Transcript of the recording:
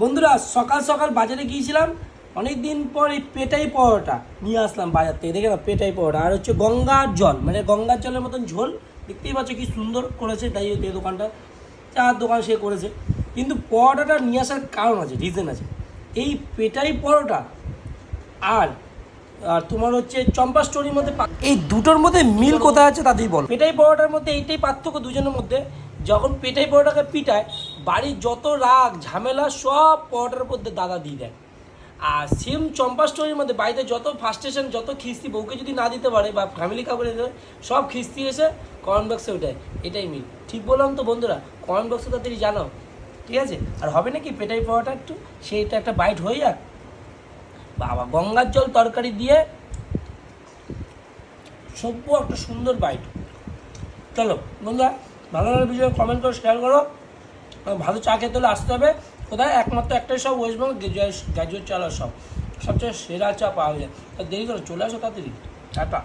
বন্ধুরা, সকাল সকাল বাজারে গিয়েছিলাম অনেক দিন পর এই পেটাই পরোটা নিয়ে আসলাম বাজার থেকে। দেখে না পেটাই পরোটা। আর হচ্ছে গঙ্গার জল মানে গঙ্গার জলের মতন ঝোল। দেখতেই পাচ্ছ কি সুন্দর করেছে, তাই এই দোকানটা, চার দোকান সে করেছে। কিন্তু পরোটাটা নিয়ে আসার কারণ আছে রিজন আছে। এই পেটাই পরোটা আর আর তোমার হচ্ছে চম্পা স্টোরির মধ্যে এই দুটোর মধ্যে মিল কোথায় আছে তাতেই বল। পেটাই পরোটার মধ্যে এইটাই পার্থক্য দুজনের মধ্যে। যখন পেটাই পরোটাকে পিটায় বাড়ির যত রাগ, ঝামেলা সব পরোটার মধ্যে দাদা দিয়ে দেয়। আর সেম চম্পা স্টোরির মধ্যে বাড়িতে যত ফার্স্টেশন যত খিস্তি বউকে যদি না দিতে পারে বা ফ্যামিলি কাউকে দিতে পারে, সব খিস্তি এসে কমেন্ট বক্সে ওঠায় এটাই মিল ঠিক বললাম তো বন্ধুরা কমেন্ট বক্সে তাড়াতাড়ি জানাও। ঠিক আছে? আর হবে নাকি পেটাই পরোটা একটু? সেইটা একটা বাইট হয়ে যাক। বাবা, গঙ্গার জল তরকারি দিয়ে সভ্য একটা সুন্দর বাইট চলো, বন্ধুরা, ভালো ভালো ভিডিও কমেন্ট করো শেয়ার করো। ভালো চা খেতে হলে আসতে হবে। কোথায়? একমাত্র একটাই সব ওয়েস্ট বেঙ্গল গ্র্যাজুয়েট চালার সব। সবচেয়ে সেরা চা পাওয়া যায়। তা দেরি করো, চলে আসো তাড়াতাড়ি। টাটা।